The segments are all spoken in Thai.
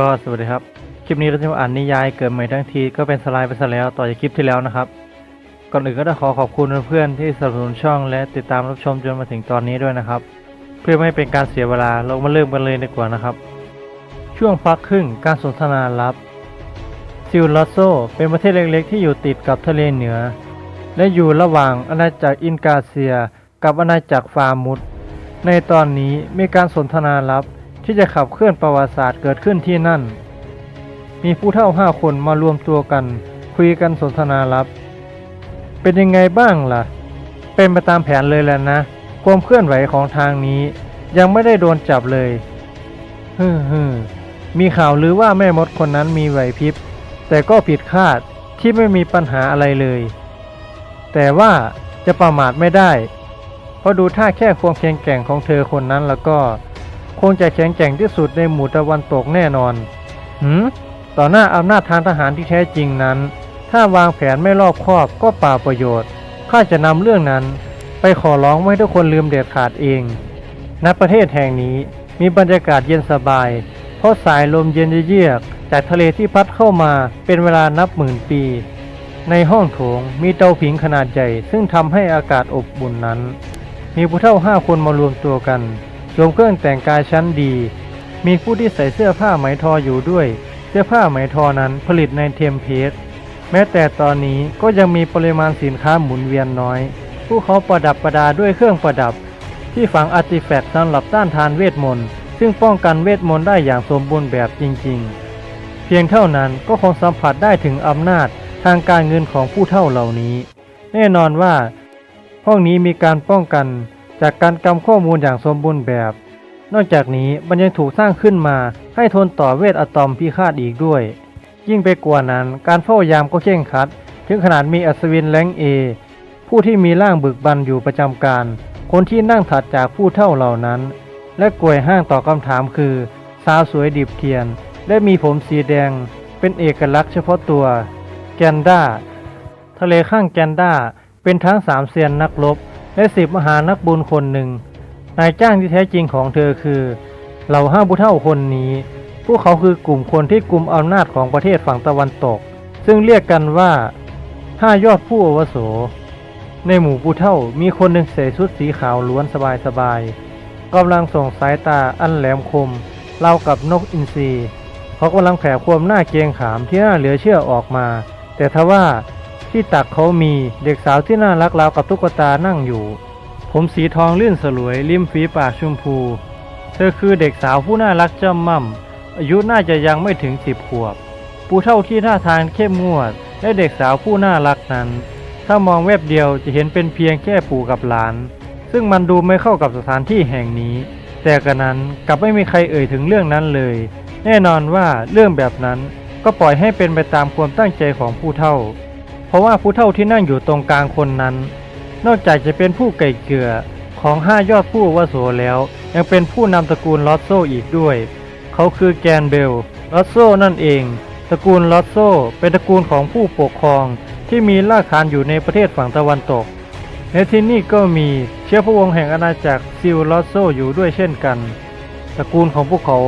ก็สวัสดีครับ คลิปนี้เราจะมาอ่านนิยายเกิดใหม่ทั้งทีก็เป็นสไลด์ไปซะแล้วต่อจากคลิปที่แล้วนะครับ ก่อนอื่นก็ต้องขอขอบคุณเพื่อนๆที่สนับสนุนช่องและติดตามรับชมจนมาถึงตอนนี้ด้วยนะครับ เพื่อไม่ให้เป็นการเสียเวลาเรามาเริ่มกันเลยดีกว่านะครับ ช่วงพักครึ่งการสนทนาลับซิลลอโซเป็นประเทศเล็กๆ ที่อยู่ติดกับทะเลเหนือ และอยู่ระหว่างอาณาจักรอินกาเซีย กับอาณาจักรฟามุดในตอนนี้มีการสนทนาลับ ที่จะขับเคลื่อนประวัติศาสตร์เกิดขึ้นที่นั่น มีผู้เฒ่าห้าคนมารวมตัวกัน คุยกันสนทนาลับ เป็นยังไงบ้างล่ะ เป็นไปตามแผนเลยแหละนะ ความเคลื่อนไหวของทางนี้ ยังไม่ได้โดนจับเลยฮึมฮึมมีข่าวหรือว่าแม่มดคนนั้นมีไหวพริบ แต่ก็ผิดคาดที่ไม่มีปัญหาอะไรเลย แต่ว่าจะประมาทไม่ได้ เพราะดูท่าแค่ความแข็งแกร่งของเธอคนนั้นแล้วก็ คงจะแข็งแกร่งที่สุดในหมู่ตะวันตกแน่นอนหืมต่อหน้าอำนาจทางทหารที่แท้จริงนั้น ถ้าวางแผนไม่รอบคอบก็เปล่าประโยชน์ ข้าจะนำเรื่องนั้น ไปขอร้องไม่ให้ทุกคนลืมเด็ดขาดเอง ณ ประเทศแห่งนี้มีบรรยากาศเย็นสบาย เพราะสายลมเย็นเยือกจากทะเลที่พัดเข้ามาเป็นเวลานับหมื่นปี ในห้องโถงมีเตาผิงขนาดใหญ่ ซึ่งทำให้อากาศอบอุ่นนั้น มีผู้เฒ่าห้าคนมารวมตัวกัน สวมเครื่องแต่งกายชั้นดี มีผู้ที่ใส่เสื้อผ้าไหมทออยู่ด้วย เสื้อผ้าไหมทอนั้นผลิตในเทมเพสแม้แต่ตอนนี้ก็ยังมีปริมาณสินค้าหมุนเวียนน้อย ผู้เขาประดับประดาด้วยเครื่องประดับ ที่ฝังอาร์ติแฟกต์สำหรับต้านทานเวทมนต์ซึ่งป้องกันเวทมนต์ได้อย่างสมบูรณ์แบบจริง ๆ เพียงเท่านั้นก็คงสัมผัสได้ถึงอำนาจทางการเงินของผู้เฒ่าเหล่านี้ แน่นอนว่า ห้องนี้มีการป้องกัน จากการกำข้อมูลอย่างสมบูรณ์แบบ นอกจากนี้มันยังถูกสร้างขึ้นมาให้ทนต่อเวทอะตอมพิฆาตอีกด้วย ยิ่งไปกว่านั้นการเฝ้ายามก็เข่งคัด ถึงขนาดมีอัศวินแรงเอผู้ที่มีร่างบึกบันอยู่ประจำการ คนที่นั่งถัดจากผู้เท่าเหล่านั้น และกลวยห้างต่อคำถามคือ สาวสวยดิบเทียน และมีผมสีแดง เป็นเอกลักษณ์เฉพาะตัว แกนด้าทะเลข้างแกนด้าเป็นทั้งสามเซียนนักรบ และสิบมหานักบุญคนหนึ่ง นายจ้างที่แท้จริงของเธอคือ เหล่าห้าผู้เท่าคนนี้ พวกเขาคือกลุ่มคนที่กลุ่มอำนาจของประเทศฝั่งตะวันตก ซึ่งเรียกกันว่าห้ายอดผู้อวโส ในหมู่ผู้เท่ามีคนหนึ่งใส่ชุดสีขาวล้วนสบายๆกำลังส่งสายตาอันแหลมคมเล่ากับนกอินทรีเขากำลังแผ่ความหน้าเกงขามที่น่าเหลือเชื่อออกมา แต่ทว่า ที่ตักเขามีเด็กสาวที่น่ารักราวกับตุ๊กตานั่งอยู่ ผมสีทองลื่นสลวยริมฝีปากชมพู เธอคือเด็กสาวผู้น่ารักจ้ำม่ำอายุน่าจะยังไม่ถึงสิบขวบผู้เท่าที่ท่าทางเข้มงวด และเด็กสาวผู้น่ารักนั้น ถ้ามองแวบเดียวจะเห็นเป็นเพียงแค่ปู่กับหลาน ซึ่งมันดูไม่เข้ากับสถานที่แห่งนี้ แต่กระนั้นกลับไม่มีใครเอ่ยถึงเรื่องนั้นเลย แน่นอนว่าเรื่องแบบนั้นก็ปล่อยให้เป็นไปตามความตั้งใจของผู้เท่า เพราะว่าผู้เท่าที่นั่งอยู่ตรงกลางคนนั้น นอกจากจะเป็นผู้ไก่เกลือของห้ายอดผู้อาวุโสแล้ว ยังเป็นผู้นำตระกูลลอตโซอีกด้วย เขาคือแกนเบลลอตโซนั่นเอง ตระกูลลอตโซเป็นตระกูลของผู้ปกครองที่มีรากฐานอยู่ในประเทศฝั่งตะวันตกในที่นี่ก็มีเชื้อพระวงศ์แห่งอาณาจักรซิลลอตโซอยู่ด้วยเช่นกัน ตระกูลของพวกเขา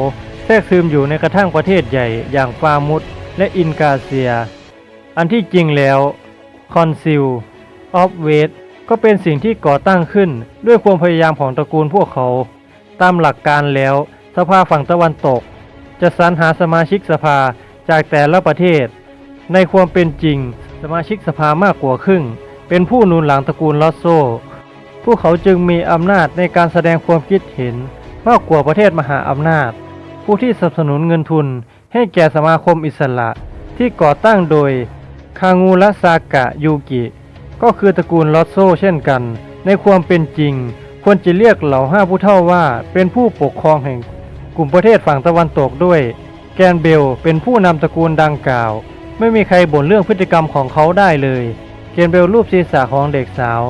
แทรกซึมอยู่ในกระทั่งประเทศใหญ่อย่างฟามุสและอินกาเซีย อันที่จริงแล้วคอนซิลออฟเวสก็เป็นสิ่งที่ก่อตั้งขึ้นด้วยความพยายามของตระกูลพวกเขา ตามหลักการแล้ว สภาฝั่งตะวันตก จะสรรหาสมาชิกสภาจากแต่ละประเทศ ในความเป็นจริง สมาชิกสภามากกว่าครึ่ง เป็นผู้นุนหลังตระกูลลอสโซ พวกเขาจึงมีอำนาจในการแสดงความคิดเห็นมากกว่าประเทศมหาอำนาจ ผู้ที่สนับสนุนเงินทุนให้แก่สมาคมอิสระที่ก่อตั้งโดย คางูระซากะยูกิ ก็คือตระกูลลอสโซเช่นกัน ในความเป็นจริง ควรจะเรียกเหล่าห้าผู้เท่าว่าเป็นผู้ปกครองแห่งกลุ่มประเทศฝั่งตะวันตกด้วย แกนเบลเป็นผู้นำตระกูลดังกล่าว ไม่มีใครบ่นเรื่องพฤติกรรมของเขาได้เลยเกนเบลรูปศีรษะของเด็กสาว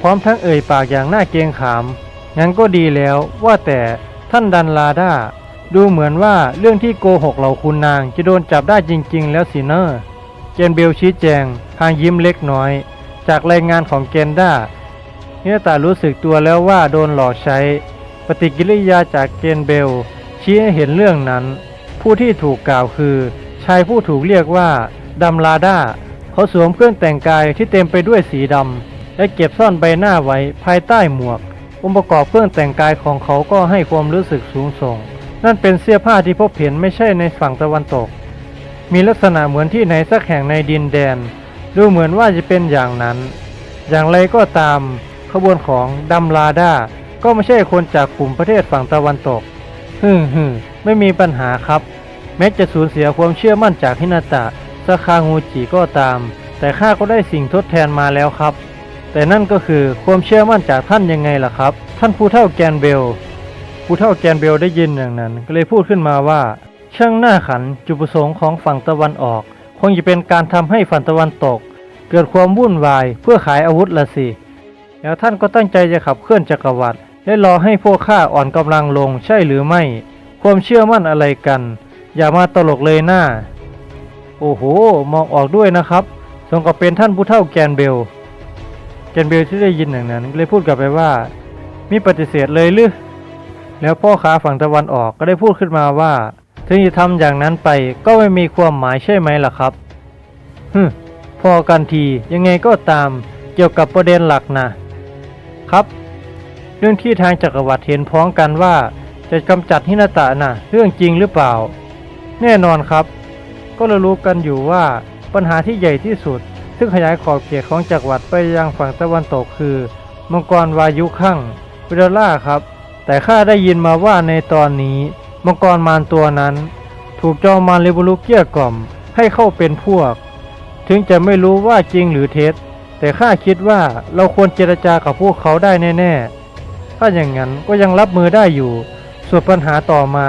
พร้อมทั้งเอ่ยปากอย่างน่าเกรงขาม งั้นก็ดีแล้วว่าแต่ท่านดันลาดาดูเหมือนว่าเรื่องที่โกหกเหล่าคุณนางจะโดนจับได้จริง ๆ แล้วสิเนอร์ เกนเบลชี้แจง พางยิ้มเล็กน้อย จากรายงานของเกนด้าเนื้อตารู้สึกตัวแล้วว่าโดนหลอกใช้ ปฏิกิริยาจากเกนเบล ชี้ให้เห็นเรื่องนั้น ผู้ที่ถูกกล่าวคือ ชายผู้ถูกเรียกว่าดัมลาด้าเขาสวมเครื่องแต่งกายที่เต็มไปด้วยสีดำและเก็บซ่อนใบหน้าไว้ภายใต้หมวกองค์ประกอบเครื่องแต่งกายของเขาก็ให้ความรู้สึกสูงส่ง นั่นเป็นเสื้อผ้าที่พบเห็นไม่ใช่ในฝั่งตะวันตก มีลักษณะเหมือนที่ไหนสักแห่งในดินแดน ดูเหมือนว่าจะเป็นอย่างนั้น อย่างไรก็ตาม ขบวนของดัมลาดาก็ไม่ใช่คนจากกลุ่มประเทศฝั่งตะวันตกฮึมฮึมไม่มีปัญหาครับ แม้จะสูญเสียความเชื่อมั่นจากฮินาตะสคางูจิก็ตาม แต่ข้าก็ได้สิ่งทดแทนมาแล้วครับ แต่นั่นก็คือความเชื่อมั่นจากท่านยังไงล่ะครับ ท่านผู้เฒ่าแกนเบลผู้เฒ่าแกนเบลได้ยินอย่างนั้น ก็เลยพูดขึ้นมาว่า ช่างหน้าขันจุดประสงค์ของฝั่งตะวันออก คงจะเป็นการทำให้ฝั่งตะวันตก เกิดความวุ่นวายเพื่อขายอาวุธละสิแล้วท่านก็ตั้งใจจะขับเคลื่อนจักรวรรดิและรอให้พวกข้าอ่อนกำลังลงใช่หรือไม่ ความเชื่อมั่นอะไรกัน อย่ามาตลกเลยหน้า โอ้โห มองออกด้วยนะครับสมกับเป็นท่านผู้เฒ่าแกนเบล แกนเบลที่ได้ยินอย่างนั้นเลยพูดกลับไปว่า มีปฏิเสธเลยหรือแล้วพ่อค้าฝั่งตะวันออกก็ได้พูดขึ้นมาว่า ถึงจะทำอย่างนั้นไปก็ไม่มีความหมายใช่ไหมล่ะครับฮึพอกันทียังไงก็ตามเกี่ยวกับประเด็นหลักนะครับ เรื่องที่ทางจักรวรรดิเห็นพ้องกันว่า จะกำจัดฮินาตะน่ะเรื่องจริงหรือเปล่า แน่นอนครับ ก็เรารู้กันอยู่ว่าปัญหาที่ใหญ่ที่สุด ซึ่งขยายขอบเขตของจักรวรรดิไปยังฝั่งตะวันตกคือ มังกรวายุข้างวิดาล่าครับ แต่ข้าได้ยินมาว่าในตอนนี้ มังกรมารตัวนั้น ถูกจอมมารเลบุลุเกี้ยกล่อมให้เข้าเป็นพวก ถึงจะไม่รู้ว่าจริงหรือเท็จ แต่ข้าคิดว่าเราควรเจรจากับพวกเขาได้แน่ๆ ถ้าอย่างนั้นก็ยังรับมือได้อยู่ ส่วนปัญหาต่อมา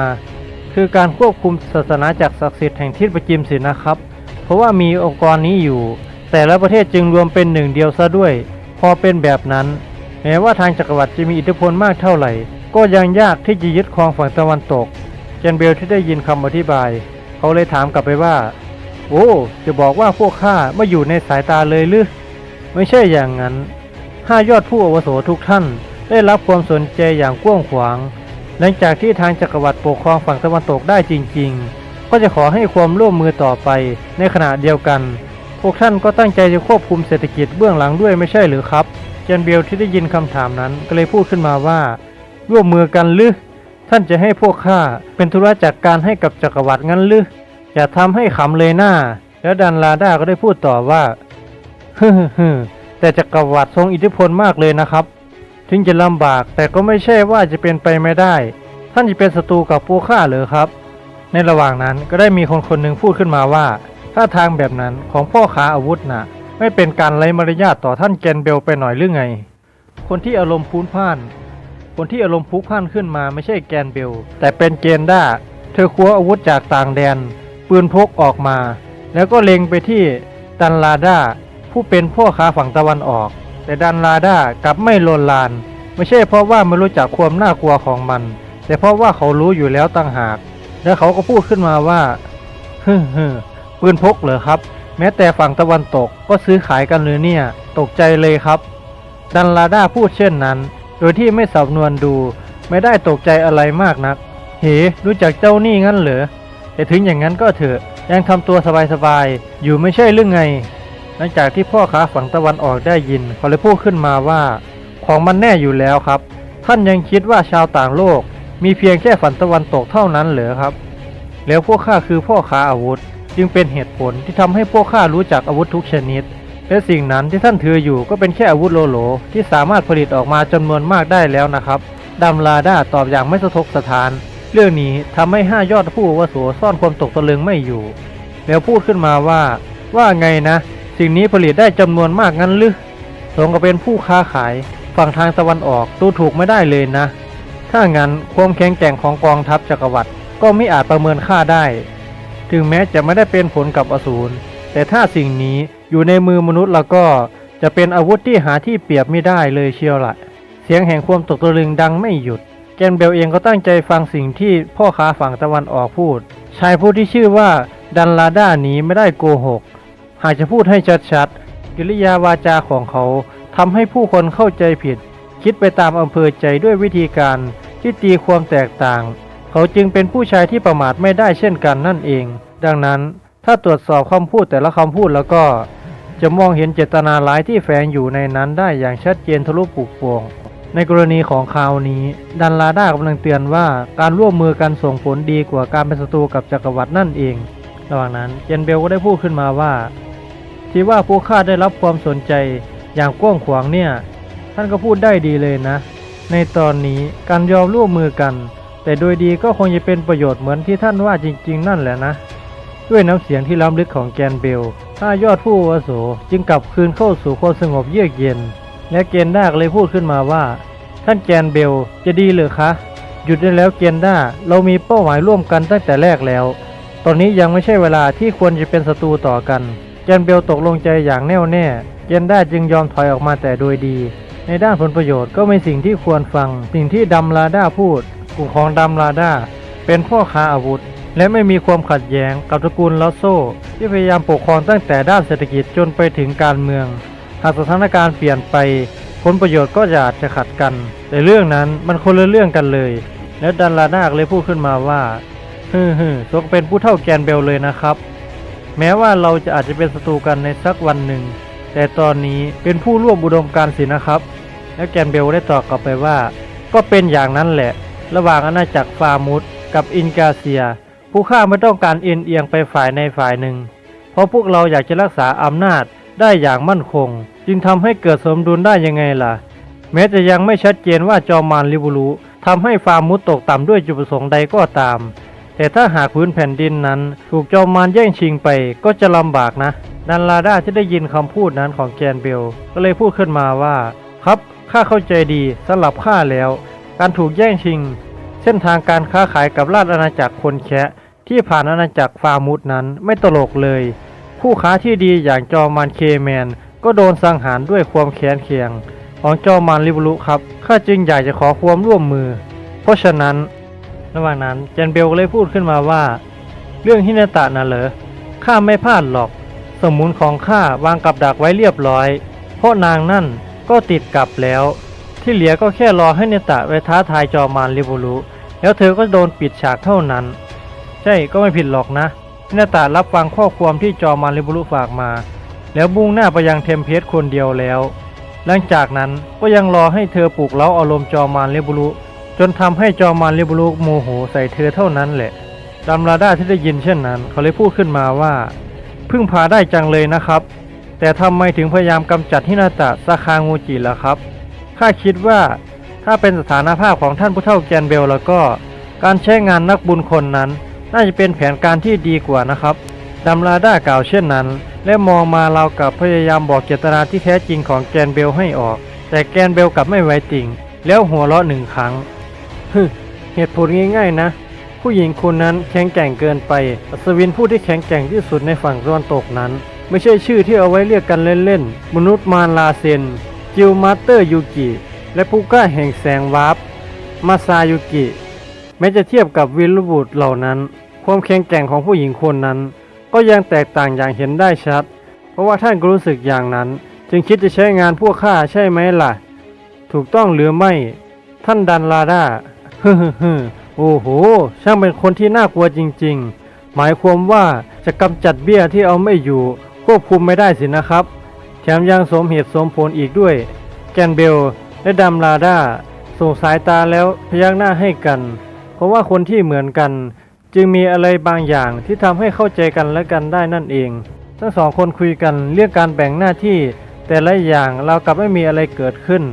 คือการควบคุมศาสนาจากศักดิ์สิทธิ์แห่งทิศประจิมสินนะครับ เพราะว่ามีองค์กรนี้อยู่ แต่ละประเทศจึงรวมเป็นหนึ่งเดียวซะด้วย พอเป็นแบบนั้น แม้ว่าทางจักรวรรดิจะมีอิทธิพลมากเท่าไหร่ ก็ยังยากที่จะยึดครองฝั่งตะวันตก เจนเบลที่ได้ยินคำอธิบาย เขาเลยถามกลับไปว่า โอ้จะบอกว่าพวกข้าไม่อยู่ในสายตาเลยหรือไม่ใช่อย่างนั้นห้ายอดผู้อวุโสทุกท่าน ได้รับความสนใจอย่างกว้างขวาง หลังจากที่ทางจักรวรรดิปกครองฝั่งตะวันตกได้จริง ๆ ก็จะขอให้ความร่วมมือต่อไปในขณะเดียวกัน พวกท่านก็ตั้งใจจะควบคุมเศรษฐกิจเบื้องหลังด้วยไม่ใช่หรือครับ เจนเบลที่ได้ยินคำถามนั้นก็เลยพูดขึ้นมาว่า ร่วมมือกันหรือท่านจะให้พวกข้าเป็นธุระจักการให้กับจักรวรรดิงั้นหรืออย่าทำให้ขำเลยหน้า แล้วดันลาด้าก็ได้พูดต่อว่าฮึ่มแต่จักรวรรดิทรงอิทธิพลมากเลยนะครับ ถึงจะลำบากแต่ก็ไม่ใช่ว่าจะเป็นไปไม่ได้ ท่านจะเป็นศัตรูกับพวกข้าเหรอครับ ในระหว่างนั้นก็ได้มีคนคนหนึ่งพูดขึ้นมาว่าถ้าทางแบบนั้นของพ่อค้าอาวุธน่ะ ไม่เป็นการไร้มารยาทต่อท่านแกนเบลไปหน่อยหรือไง คนที่อารมณ์พูนพ่าน คนที่อารมณ์พลุกพล่านขึ้นมาไม่ใช่แกนเบล แต่เป็นเกนด้า เธอคว้าอาวุธจากต่างแดน ปืนพกออกมา แล้วก็เล็งไปที่ดันลาด้าผู้เป็นพ่อค้าฝั่งตะวันออก แต่ดันลาด้ากลับไม่โลนลาน ไม่ใช่เพราะว่าไม่รู้จักความน่ากลัวของมัน แต่เพราะว่าเขารู้อยู่แล้วต่างหาก แล้วเขาก็พูดขึ้นมาว่าฮึมฮึมปืนพกเหรอครับ แม้แต่ฝั่งตะวันตกก็ซื้อขายกันเลยเนี่ย ตกใจเลยครับ ดันลาด้าพูดเช่นนั้น โดยที่ไม่สำนวนดู ไม่ได้ตกใจอะไรมากนัก เหรู้จักเจ้านี่งั้นเหรอแต่ถึงอย่างนั้นก็เถอะยังทำตัวสบายๆอยู่ไม่ใช่เรื่องไง หลังจากที่พ่อค้าฝั่งตะวันออกได้ยินเขาเลยพูดขึ้นมาว่า ของมันแน่อยู่แล้วครับ ท่านยังคิดว่าชาวต่างโลก มีเพียงแค่ฝั่งตะวันตกเท่านั้นเหรอครับ แล้วพวกข้าคือพ่อค้าอาวุธ จึงเป็นเหตุผลที่ทำให้พวกข้ารู้จักอาวุธทุกชนิด และสิ่งนั้นที่ท่านถืออยู่ก็เป็นแค่อาวุธโลโลที่สามารถผลิตออกมาจำนวนมากได้แล้วนะครับดัมลาด้าตอบอย่างไม่สะทกสถาน เรื่องนี้ทำให้ห้ายอดผู้อาวุโสซ่อนความตกตะลึงไม่อยู่ แล้วพูดขึ้นมาว่า ว่าไงนะ สิ่งนี้ผลิตได้จำนวนมากงั้นหรือสงกับเป็นผู้ค้าขาย ฝั่งทางตะวันออกดูถูกไม่ได้เลยนะ ถ้างั้นความแข็งแกร่งของกองทัพจักรวรรดิก็ไม่อาจประเมินค่าได้ ถึงแม้จะไม่ได้เป็นผลกับอสูรแต่ถ้าสิ่งนี้ อยู่ในมือมนุษย์แล้วก็จะเป็นอาวุธที่หาที่เปรียบไม่ได้เลยเชียวละเสียงแห่งความตกตะลึงดังไม่หยุด แกนเบลเองก็ตั้งใจฟังสิ่งที่พ่อค้าฝั่งตะวันออกพูด ชายผู้ที่ชื่อว่าดันลาด้านี้ไม่ได้โกหก หากจะพูดให้ชัดๆ กิริยาวาจาของเขาทำให้ผู้คนเข้าใจผิด คิดไปตามอำเภอใจด้วยวิธีการที่ตีความแตกต่าง เขาจึงเป็นผู้ชายที่ประมาทไม่ได้เช่นกันนั่นเอง ดังนั้นถ้าตรวจสอบคำพูดแต่ละคำพูดแล้วก็ จะมองเห็นเจตนาร้ายที่แฝงอยู่ในนั้นได้อย่างชัดเจนทะลุปุโปร่งในกรณีของคราวนี้ ดันลาด้ากำลังเตือนว่าการร่วมมือกันส่งผลดีกว่าการเป็นศัตรูกับจักรวรรดินั่นเอง ระหว่างนั้นเจนเบลก็ได้พูดขึ้นมาว่า ที่ว่าพวกข้าได้รับความสนใจอย่างกว้างขวางเนี่ย ท่านก็พูดได้ดีเลยนะ ในตอนนี้การยอมร่วมมือกัน แต่โดยดีก็คงจะเป็นประโยชน์เหมือนที่ท่านว่าจริง ๆ นั่นแหละนะ ด้วยน้ำเสียงที่ล้ำลึกของแกนเบลถ้ายอดผู้อาโสจึงกลับคืนเข้าสู่ความสงบเยือกเย็น และเกนด้าเลยพูดขึ้นมาว่า ท่านแกนเบลจะดีหรือคะ หยุดได้แล้วเกนด้าเรามีเป้าหมายร่วมกันตั้งแต่แรกแล้ว ตอนนี้ยังไม่ใช่เวลาที่ควรจะเป็นศัตรูต่อกัน แกนเบลตกลงใจอย่างแน่วแน่ เกนด้าจึงยอมถอยออกมาแต่โดยดี ในด้านผลประโยชน์ก็เป็นสิ่งที่ควรฟัง สิ่งที่ดัมลาด้าพูด กลุ่มของดัมลาด้าเป็นพ่อค้าอาวุธ และไม่มีความขัดแย้งกับตระกูลลอสโซ ที่พยายามปกครองตั้งแต่ด้านเศรษฐกิจจนไปถึงการเมือง หากสถานการณ์เปลี่ยนไป ผลประโยชน์ก็จะอาจจะขัดกัน แต่เรื่องนั้นมันคนละเรื่องกันเลย แล้วดันลาด้าก็เลยพูดขึ้นมาว่าฮึมฮึมสกเป็นผู้เท่าแกนเบลเลยนะครับ แม้ว่าเราจะอาจจะเป็นศัตรูกันในสักวันหนึ่ง แต่ตอนนี้เป็นผู้ร่วมอุดมการณ์สินะครับ แล้วแกนเบลได้ตอบกลับไปว่า ก็เป็นอย่างนั้นแหละ ระหว่างอาณาจักรฟามุสกับอินกาเซีย ผู้ข้าไม่ต้องการเอ็นเอียงไปฝ่ายในฝ่ายหนึ่ง เพราะพวกเราอยากจะรักษาอำนาจได้อย่างมั่นคง จึงทำให้เกิดสมดุลได้ยังไงล่ะ แม้จะยังไม่ชัดเจนว่าจอมารลิบูรุทำให้ฟาร์มมุดตกต่ำด้วยจุดประสงค์ใดก็ตาม แต่ถ้าหากพื้นแผ่นดินนั้น ถูกจอมารแย่งชิงไปก็จะลำบากนะนันลาด้าที่ได้ยินคำพูดนั้นของแกนเบล ก็เลยพูดขึ้นมาว่า ครับข้าเข้าใจดีสำหรับข้าแล้ว การถูกแย่งชิง เส้นทางการค้าขายกับราชอาณาจักรคนแคะที่ผ่านอาณาจักรฟาร์มุดนั้นไม่ตลกเลยผู้ค้าที่ดีอย่างจอมานเคแมน ก็โดนสังหารด้วยความแค้นเคียง ของจอมานริบุรุครับข้าจึงอยากจะขอความร่วมมือ เพราะฉะนั้น ระหว่างนั้นเจนเบลก็เลยพูดขึ้นมาว่า เรื่องฮินาตะน่ะเหรอข้าไม่พลาดหรอก สมุนของข้าวางกับดักไว้เรียบร้อย เพราะนางนั่นก็ติดกับแล้ว ที่เหลือก็แค่รอให้เนตะไปท้าทายจอมานริบุรุแล้วเธอก็โดนปิดฉากเท่านั้น ใช่ก็ไม่ผิดหรอกนะฮินตะรับฟังข้อความที่จอมานริบุรุฝากมา แล้วบุ่งหน้าไปยังเทมเพสคนเดียวแล้ว หลังจากนั้นก็ยังรอให้เธอปลุกเร้าอารมณ์จอมานริบุรุจนทำให้จอมานริบุรุโมโหใส่เธอเท่านั้นแหละดัมราดาที่ได้ยินเช่นนั้น เขาเลยพูดขึ้นมาว่าพึ่งพาได้จังเลยนะครับ แต่ทำไมถึงพยายามกำจัดฮินาตะซาคางูจิล่ะครับ ข้าคิดว่าถ้าเป็นสถานภาพของท่านผู้เฒ่าแกนเบลแล้วก็การใช้งานนักบุญคนนั้น น่าจะเป็นแผนการที่ดีกว่านะครับดัมราด้ากล่าวเช่นนั้น และมองมาเรากับพยายามบอกเจตนาที่แท้จริงของแกนเบลให้ออก แต่แกนเบลกลับไม่ไว้ติ่ง แล้วหัวเราะหนึ่งครั้งฮึเหตุผลง่ายๆนะ ผู้หญิงคนนั้นแข็งแกร่งเกินไป อัศวินผู้ที่แข็งแกร่งที่สุดในฝั่งตะวันตกนั้น ไม่ใช่ชื่อที่เอาไว้เรียกกันเล่นๆ มนุษย์มารลาเซน จิลมาสเตอร์ยูกิ และผู้กล้าแห่งแสงวาร์ปมาซายุกิ แม้จะเทียบกับวิลบุตรเหล่านั้น ความแข็งแกร่งของผู้หญิงคนนั้น ก็ยังแตกต่างอย่างเห็นได้ชัด เพราะว่าท่านก็รู้สึกอย่างนั้น จึงคิดจะใช้งานพวกข้าใช่ไหมล่ะ ถูกต้องหรือไม่ ท่านดันลาดาฮึฮึฮึโอ้โห ช่างเป็นคนที่น่ากลัวจริง ๆ หมายความว่าจะกำจัดเบี้ยที่เอาไม่อยู่ควบคุมไม่ได้สินะครับ แถมยังสมเหตุสมผลอีกด้วย แกนเบลและดัมลาดาส่งสายตาแล้วพยักหน้าให้กัน เพราะว่าคนที่เหมือนกัน จึงมีอะไรบางอย่างที่ทำให้เข้าใจกันและกันได้นั่นเอง ทั้งสองคนคุยกันเรื่องการแบ่งหน้าที่ แต่ละอย่างเรากลับไม่มีอะไรเกิดขึ้น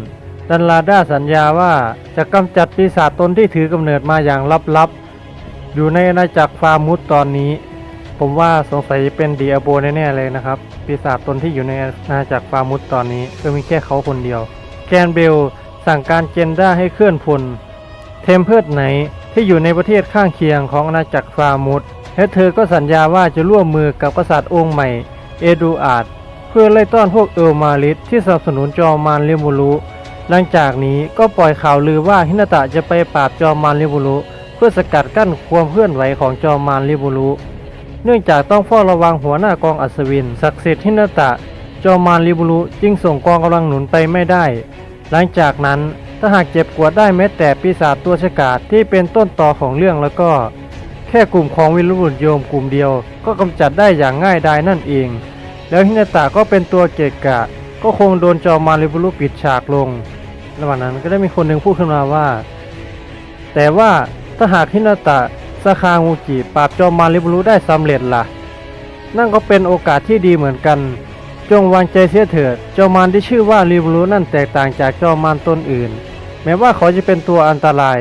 ดันลาด้าสัญญาว่าจะกำจัดปีศาจตนที่ถือกำเนิดมาอย่างลับๆ อยู่ในอาณาจักรฟาร์มุสตอนนี้ ผมว่าสงสัยเป็นดีอาโบแน่ๆเลยนะครับ ปีศาจตนที่อยู่ในอาณาจักรฟาร์มุสตอนนี้ก็มีแค่เขาคนเดียว แกนเบลสั่งการเจนด้าให้เคลื่อนพล เทมเพิร์ดไหนที่อยู่ในประเทศข้างเคียงของอาณาจักรฟาร์มุสและเธอก็สัญญาว่าจะร่วมมือกับกษัตริย์องค์ใหม่ เอดูอาร์ดเพื่อไล่ต้อนพวกเอลมาริสที่สนับสนุนจอมานเรมูรุหลังจากนี้ก็ปล่อยข่าวลือว่าฮินาตะจะไปปราบจอมมารลิบุรุเพื่อสกัดกั้นความเคลื่อนไหวของจอมมารลิบุรุ เนื่องจากต้องเฝ้าระวังหัวหน้ากองอัศวิน ศักดิ์สิทธิ์ฮินตะ จอมมาริบุรุจึงส่งกองกำลังหนุนไปไม่ได้ หลังจากนั้นทาหากเจ็บกวดได้แม้แต่ปีศาจตัวฉกาจที่เป็นต้นต่อของเรื่องแล้วก็ แค่กลุ่มของวิรุบุตรโยมกลุ่มเดียว ก็กำจัดได้อย่างง่ายดายนั่นเอง แล้วฮินตะก็เป็นตัวเกะกะ ก็คงโดนจอมมาริบุรุปิดฉากลงระหว่างนั้นก็ได้มีคนหนึ่งพูดขึ้นมาว่า แต่ว่าถ้าหากฮินตะ สาคางูจิปราบจอมมารลิบุรุได้สำเร็จล่ะ นั่นก็เป็นโอกาสที่ดีเหมือนกัน จงวางใจเสียเถิดจอมมารที่ชื่อว่าลิบุรุนั่นแตกต่างจากจอมมารตนอื่น แม้ว่าเขาจะเป็นตัวอันตราย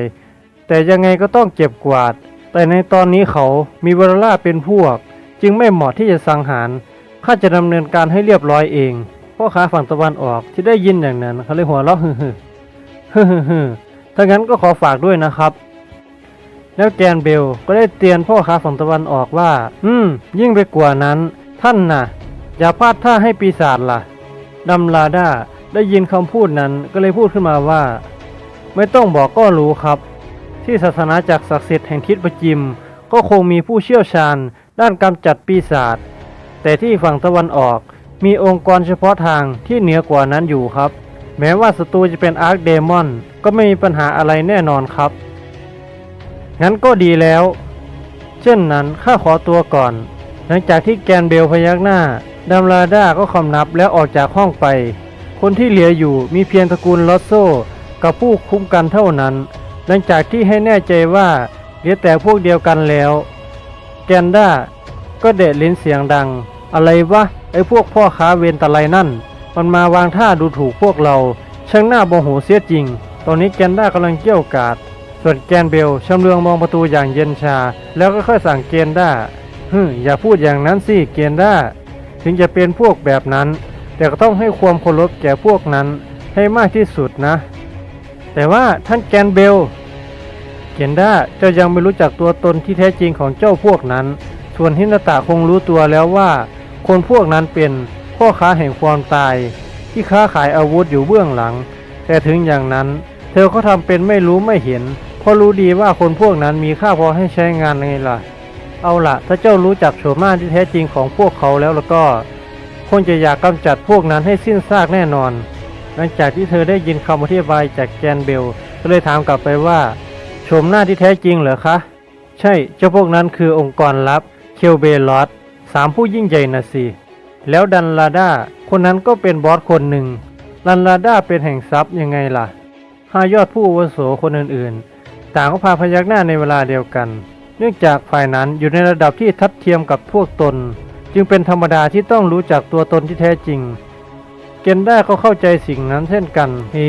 แต่ยังไงก็ต้องเก็บกวาด แต่ในตอนนี้เขามีเวลาเป็นพวก จึงไม่เหมาะที่จะสังหารข้าจะดำเนินการให้เรียบร้อยเองพ่อค้าฝั่งตะวันออกที่ได้ยินอย่างนั้นเขาเลยหัวเราะฮึฮึฮึฮึฮึถ้างั้นก็ขอฝากด้วยนะครับ แล้วแกนเบลก็ได้เตือนพ่อค้าฝั่งตะวันออกว่า อืม ยิ่งไปกว่านั้น ท่านน่ะ อย่าพลาดท่าให้ปีศาจล่ะ ดัมลาดาได้ยินคำพูดนั้นก็เลยพูดขึ้นมาว่า ไม่ต้องบอกก็รู้ครับ ที่ศาสนาจักรศักดิ์สิทธิ์แห่งทิศประจิม ก็คงมีผู้เชี่ยวชาญ ด้านกำจัดปีศาจแต่ที่ฝั่งตะวันออกมีองค์กรเฉพาะทางที่เหนือกว่านั้นอยู่ครับ แม้ว่าศัตรูจะเป็นอาร์คเดมอน ก็ไม่มีปัญหาอะไรแน่นอนครับ งั้นก็ดีแล้ว เช่นนั้นข้าขอตัวก่อน หลังจากที่แกนเบลพยักหน้าดัมลาด้าก็คำนับแล้วออกจากห้องไป คนที่เหลืออยู่มีเพียงตระกูลลอสโซกับผู้คุ้มกันเท่านั้น หลังจากที่ให้แน่ใจว่าเหลือแต่พวกเดียวกันแล้ว แกนด้าก็เดะลิ้นเสียงดัง อะไรวะไอ้พวกพ่อค้าเวรตะไลนั่น มันมาวางท่าดูถูกพวกเราช่างหน้าโมโหเสียจริง ตอนนี้แกนด้ากำลังเกี่ยวกาด ส่วนแกนเบลชำเลืองมองประตูอย่างเย็นชา แล้วก็ค่อยสั่งเกนด้าฮึอย่าพูดอย่างนั้นสิเกนด้า ถึงจะเป็นพวกแบบนั้น แต่ก็ต้องให้ความเคารพแก่พวกนั้นให้มากที่สุดนะ แต่ว่าท่านแกนเบล เกนด้าเจ้ายังไม่รู้จักตัวตนที่แท้จริงของเจ้าพวกนั้น ส่วนฮินาตะคงรู้ตัวแล้วว่า คนพวกนั้นเป็นพ่อค้าแห่งความตาย ที่ค้าขายอาวุธอยู่เบื้องหลัง แต่ถึงอย่างนั้น เธอก็ทำเป็นไม่รู้ไม่เห็น เพราะรู้ดีว่าคนพวกนั้นมีค่าพอให้ใช้งานไงล่ะ เอาล่ะถ้าเจ้ารู้จักโฉมหน้าที่แท้จริงของพวกเขาแล้วแล้วก็คงจะอยากกำจัดพวกนั้นให้สิ้นซากแน่นอน หลังจากที่เธอได้ยินคำอธิบายจากแกนเบลก็เลยถามกลับไปว่าโฉมหน้าที่แท้จริงเหรอคะ ใช่เจ้าพวกนั้นคือองค์กรลับเคลเบลอสสามผู้ยิ่งใหญ่นะสิแล้วดันลาดาคนนั้นก็เป็นบอสคนหนึ่งดันลาดาเป็นแห่งทรัพย์ยังไงล่ะห้ายอดผู้อาวุโสคนอื่นๆ ต่างก็พาพยักหน้าในเวลาเดียวกัน เนื่องจากฝ่ายนั้นอยู่ในระดับที่ทัดเทียมกับพวกตน จึงเป็นธรรมดาที่ต้องรู้จักตัวตนที่แท้จริง เกนด้าก็เข้าใจสิ่งนั้นเช่นกันเฮ้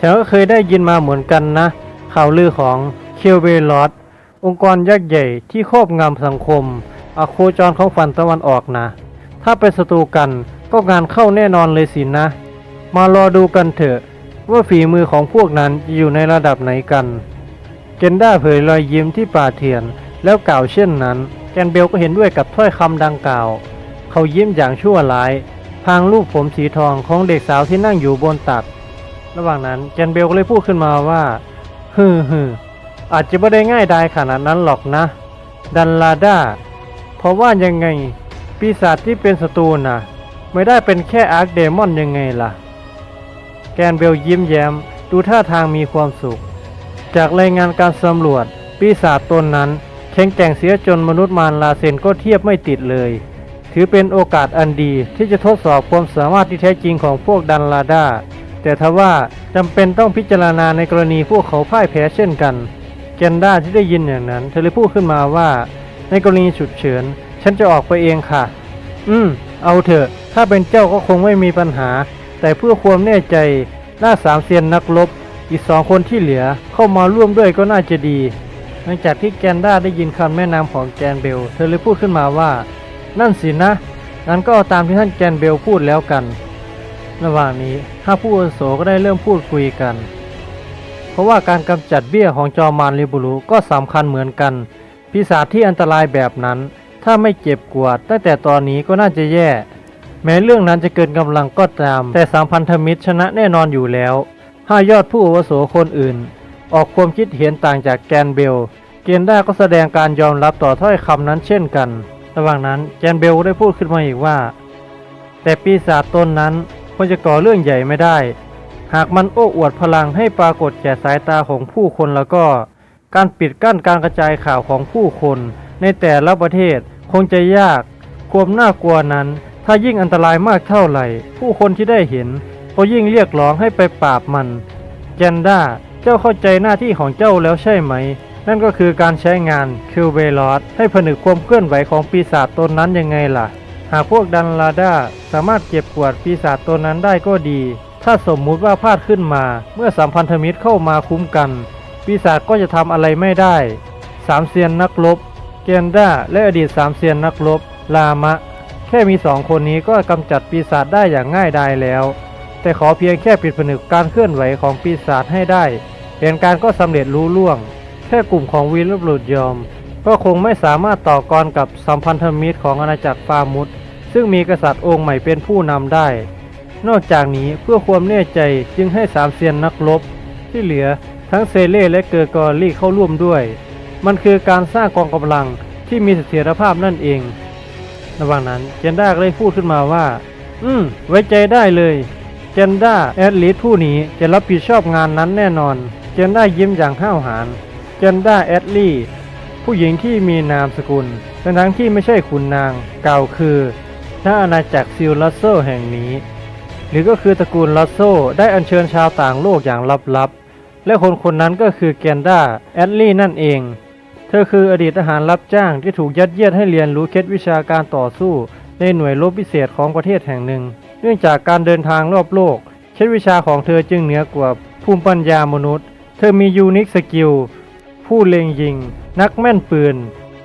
ฉันก็เคยได้ยินมาเหมือนกันนะ ข่าวลือของเคียวเบลอสองค์กรยักษ์ใหญ่ที่ครอบงำสังคมอโคจรของฝันตะวันออกนะ ถ้าเป็นศัตรูกันก็งานเข้าแน่นอนเลยสินะ มารอดูกันเถอะ ว่าฝีมือของพวกนั้นอยู่ในระดับไหนกัน เกนด้าเผยรอยยิ้มที่ป่าเทียน แล้วกล่าวเช่นนั้นแกนเบลก็เห็นด้วยกับถ้อยคำดังกล่าว เขายิ้มอย่างชั่วร้าย พางลูกผมสีทองของเด็กสาวที่นั่งอยู่บนตักระหว่างนั้นแกนเบลก็เลยพูดขึ้นมาว่าฮึมฮึมอาจจะไม่ได้ง่ายดายขนาดนั้นหรอกนะ ดันลาด้าเพราะว่ายังไงปีศาจที่เป็นศัตรูน่ะไม่ได้เป็นแค่อาร์คเดมอนยังไงล่ะ แกนเบลยิ้มแย้ม ดูท่าทางมีความสุข จากรายงานการสำรวจ ปีศาจตนนั้นแข็งแกร่งเสียจนมนุษย์มารลาเซนก็เทียบไม่ติดเลย ถือเป็นโอกาสอันดีที่จะทดสอบความสามารถที่แท้จริงของพวกดันลาดาแต่ทว่าจำเป็นต้องพิจารณาในกรณีพวกเขาพ่ายแพ้เช่นกันแกนด้าที่ได้ยินอย่างนั้น เธอเลยพูดขึ้นมาว่า ในกรณีฉุกเฉิน ฉันจะออกไปเองค่ะ อืม เอาเถอะ ถ้าเป็นเจ้าก็คงไม่มีปัญหา แต่เพื่อความแน่ใจหน้าสามเซียนนักรบ อีกสองคนที่เหลือเข้ามาร่วมด้วยก็น่าจะดี หลังจากที่แกนด้าได้ยินคำแนะนำของแกนเบล เธอเลยพูดขึ้นมาว่า นั่นสินะ งั้นก็เอาตามที่ท่านแกนเบลพูดแล้วกัน ระหว่างนี้ห้าผู้อาวุโสก็ได้เริ่มพูดคุยกัน เพราะว่าการกำจัดเบี้ยของจอมารลิบูรุก็สำคัญเหมือนกัน ปีศาจที่อันตรายแบบนั้น ถ้าไม่เจ็บกวดตั้งแต่ตอนนี้ก็น่าจะแย่ แม้เรื่องนั้นจะเกินกำลังก็ตาม แต่สามพันธมิตรชนะแน่นอนอยู่แล้ว ห้ายอดผู้อาวุโสคนอื่น ออกความคิดเห็นต่างจากแกนเบล เกนด้าก็แสดงการยอมรับต่อถ้อยคำนั้นเช่นกัน ระหว่างนั้นแกนเบลได้พูดขึ้นมาอีกว่า แต่ปีศาจตนนั้นควรจะก่อเรื่องใหญ่ไม่ได้ หากมันโอ้อวดพลังให้ปรากฏแก่สายตาของผู้คนแล้วก็ การปิดกั้นการกระจายข่าวของผู้คนในแต่ละประเทศคงจะยาก ความน่ากลัวนั้น ถ้ายิ่งอันตรายมากเท่าไหร่ ผู้คนที่ได้เห็น ก็ยิ่งเรียกร้องให้ไปปราบมันเจนด้าเจ้าเข้าใจหน้าที่ของเจ้าแล้วใช่ไหม นั่นก็คือการใช้งานคิวเบลอสให้ผนึกความเคลื่อนไหวของปีศาจตนนั้นยังไงล่ะ หากพวกดันลาดาสามารถเก็บกวาดปีศาจตนนั้นได้ก็ดี ถ้าสมมุติว่าพลาดขึ้นมา เมื่อสัมพันธมิตรเข้ามาคุ้มกัน ปีศาจก็จะทำอะไรไม่ได้สามเซียนนักรบเกนด้าและอดีตสามเซียนนักรบลามะ แค่มีสองคนนี้ก็กำจัดปีศาจได้อย่างง่ายดายแล้ว แต่ขอเพียงแค่ปิดผนึกการเคลื่อนไหวของปีศาจให้ได้แผนการก็สำเร็จรู้ล่วง แค่กลุ่มของวีรบุรุษยอม ก็คงไม่สามารถต่อกรกับสัมพันธมิตรของอาณาจักรฟามุสซึ่งมีกษัตริย์องค์ใหม่เป็นผู้นำได้ นอกจากนี้เพื่อความแน่ใจจึงให้สามเซียนนักรบที่เหลือทั้งเซเล่และเกอร์กอรี่เข้าร่วมด้วย มันคือการสร้างกองกำลังที่มีเสถียรภาพนั่นเองระหว่างนั้นเจนด้าก็ได้พูดขึ้นมาว่า อืม ไว้ใจได้เลย เจนด้าแอดลิสผู้นี้จะรับผิดชอบงานนั้นแน่นอน เจนด้ายิ้มอย่างห้าวหาญ เจนด้าแอดลี่ ผู้หญิงที่มีนามสกุลทั้งทั้งๆที่ไม่ใช่ขุนนางกล่าวคือถ้าอาณาจักรซิลลัสโซแห่งนี้ หรือก็คือตระกูลลัสโซได้อัญเชิญชาวต่างโลกอย่างลับๆ และคนคนนั้นก็คือแกนด้าแอดลี่นั่นเอง เธอคืออดีตทหารรับจ้างที่ถูกยัดเยียดให้เรียนรู้เคล็ดวิชาการต่อสู้ในหน่วยรบพิเศษของประเทศแห่งหนึ่ง เนื่องจากการเดินทางรอบโลกเคล็ดวิชาของเธอจึงเหนือกว่าภูมิปัญญามนุษย์ เธอมียูนิคสกิล ผู้เล็งยิง นักแม่นปืน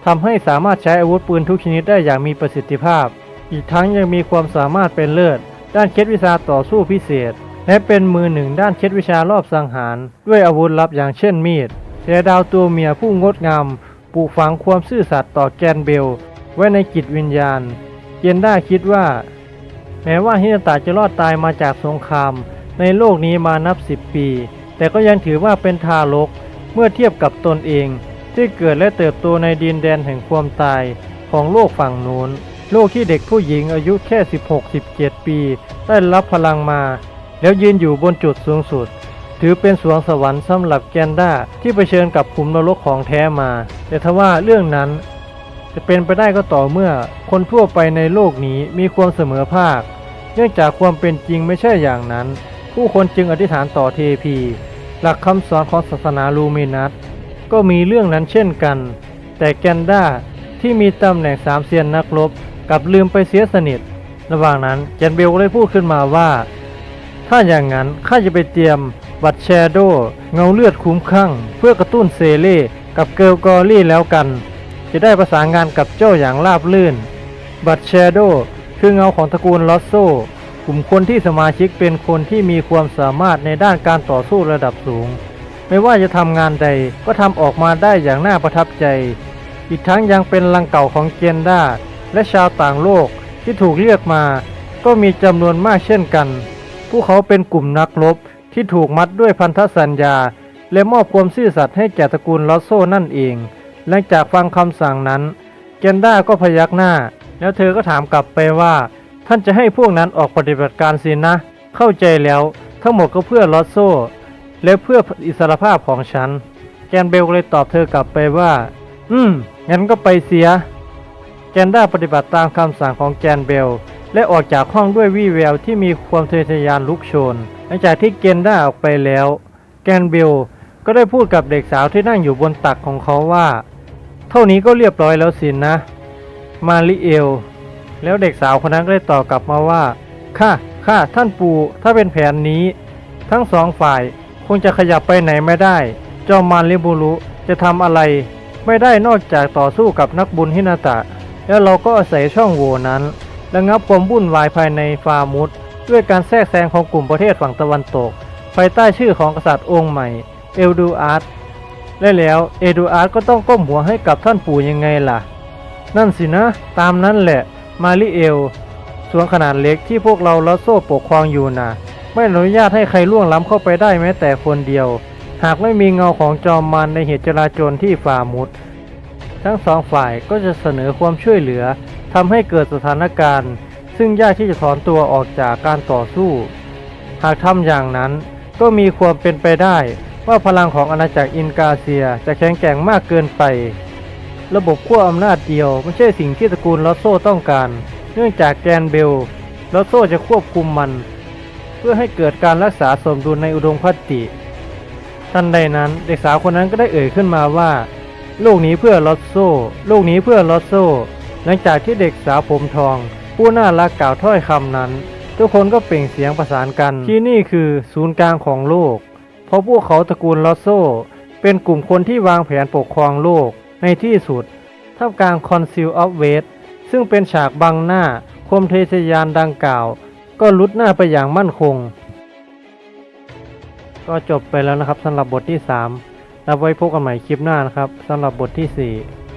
ทำให้สามารถใช้อาวุธปืนทุกชนิดได้อย่างมีประสิทธิภาพ อีกทั้งยังมีความสามารถเป็นเลิศ ด้านเคล็ดวิชาต่อสู้พิเศษ และเป็นมือหนึ่งด้านเคล็ดวิชารอบสังหาร ด้วยอาวุธลับอย่างเช่นมีดเสือดาวตัวเมียผู้งดงามปลูกฝังความซื่อสัตย์ต่อแกนเบล ไว้ในจิตวิญญาณเยนด้าคิดว่า แม้ว่าฮินาตะจะรอดตายมาจากสงคราม ในโลกนี้มานับสิบปี แต่ก็ยังถือว่าเป็นทารก เมื่อเทียบกับตนเอง ที่เกิดและเติบโตในดินแดนแห่งความตายของโลกฝั่งนู้น โลกที่เด็กผู้หญิงอายุแค่ 16-17 ปี ได้รับพลังมา แล้วยืนอยู่บนจุดสูงสุด ถือเป็นสวงสวรรค์สำหรับแกนด้าที่เผชิญกับขุมนรกของแท้มา แต่ทว่าเรื่องนั้น จะเป็นไปได้ก็ต่อเมื่อคนทั่วไปในโลกนี้มีความเสมอภาค เนื่องจากความเป็นจริงไม่ใช่อย่างนั้น ผู้คนจึงอธิษฐานต่อเทพี หลักคำสอนของศาสนาลูมินัสก็มีเรื่องนั้นเช่นกัน แต่แกนด้าที่มีตำแหน่งสามเซียนนักรบกลับลืมไปเสียสนิท ระหว่างนั้นแกนเบลก็เลยพูดขึ้นมาว่า ถ้าอย่างนั้นข้าจะไปเตรียมบัตรแชโดเงาเลือดคุ้มข้างเพื่อกระตุ้นเซเล่กับเกลกอรี่แล้วกัน จะได้ประสานงานกับเจ้าอย่างราบลื่น บัตรแชโดคือเงาของตระกูลลอสโซ กลุ่มคนที่สมาชิกเป็นคนที่มีความสามารถในด้านการต่อสู้ระดับสูง ไม่ว่าจะทำงานใดก็ทำออกมาได้อย่างน่าประทับใจ อีกทั้งยังเป็นลังเก่าของเจนด้าและชาวต่างโลกที่ถูกเรียกมา ก็มีจำนวนมากเช่นกัน พวกเขาเป็นกลุ่มนักรบที่ถูกมัดด้วยพันธสัญญา และมอบความซื่อสัตย์ให้แก่ตระกูลลอสโซนั่นเอง หลังจากฟังคำสั่งนั้นเจนด้าก็พยักหน้า แล้วเธอก็ถามกลับไปว่า ท่านจะให้พวกนั้นออกปฏิบัติการสินะ เข้าใจแล้ว ทั้งหมดก็เพื่อลอสโซ และเพื่ออิสรภาพของฉัน แกนเบลก็เลยตอบเธอกลับไปว่า อืม งั้นก็ไปเสีย แกนด้าปฏิบัติตามคำสั่งของแกนเบล และออกจากห้องด้วยวี่แววที่มีความเยอทะยานลุกโชน หลังจากที่เกนด้าออกไปแล้ว แกนเบลก็ได้พูดกับเด็กสาวที่นั่งอยู่บนตักของเขาว่า เท่านี้ก็เรียบร้อยแล้วสินนะ มาริเอล แล้วเด็กสาวคนนั้นก็ได้ตอบกลับมาว่า ค่ะค่ะท่านปู่ถ้าเป็นแผนนี้ ทั้งสองฝ่ายคงจะขยับไปไหนไม่ได้ เจอมมาริบูรุจะทำอะไรไม่ได้นอกจากต่อสู้กับนักบุญฮินาตะ แล้วเราก็อาศัยช่องโหว่นั้นระงับความวุ่นวายภายในฟาร์มุสด้วยการแทรกแซงของกลุ่มประเทศฝั่งตะวันตก ภายใต้ชื่อของกษัตริย์องค์ใหม่ เอลดูอาร์ต และแล้วเอลดูอาร์ตก็ต้องก้มหัวให้กับท่านปู่ยังไงล่ะ นั่นสินะ ตามนั้นแหละ มาริเอลสวนขนาดเล็กที่พวกเราลอโซ่ปกครองอยู่นะไม่อนุญาตให้ใครล่วงล้ำเข้าไปได้แม้แต่คนเดียว หากไม่มีเงาของจอมมารในเหตุจราจรที่ฝ่ามุด ทั้งสองฝ่ายก็จะเสนอความช่วยเหลือทำให้เกิดสถานการณ์ ซึ่งยากที่จะถอนตัวออกจากการต่อสู้ หากทำอย่างนั้นก็มีความเป็นไปได้ ว่าพลังของอาณาจักรอินกาเซียจะแข็งแกร่งมากเกินไป ระบบขั้วอำนาจเดียวไม่ใช่สิ่งที่ตระกูลลอสโซต้องการ เนื่องจากแกนเบลลอสโซจะควบคุมมัน เพื่อให้เกิดการรักษาสมดุลในอุดมคติทันใดนั้นเด็กสาวคนนั้นก็ได้เอ่ยขึ้นมาว่า ลูกหนี้เพื่อลอสโซ ลูกหนี้เพื่อลอสโซ หลังจากที่เด็กสาวผมทอง ผู้น่ารักกล่าวถ้อยคำนั้น ทุกคนก็เปล่งเสียงประสานกันที่นี่คือศูนย์กลางของโลก เพราะพวกเขาตระกูลลอสโซ เป็นกลุ่มคนที่วางแผนปกครองโลกในที่สุดท่ามกลางคอนซิลออฟเวสซึ่งเป็นฉากบังหน้าคมเทศยานดังกล่าว ก็ลุดหน้าไปอย่างมั่นคง ก็จบไปแล้วนะครับสำหรับบทที่3แล้วไว้พบกันใหม่คลิปหน้านะครับสำหรับบทที่ 4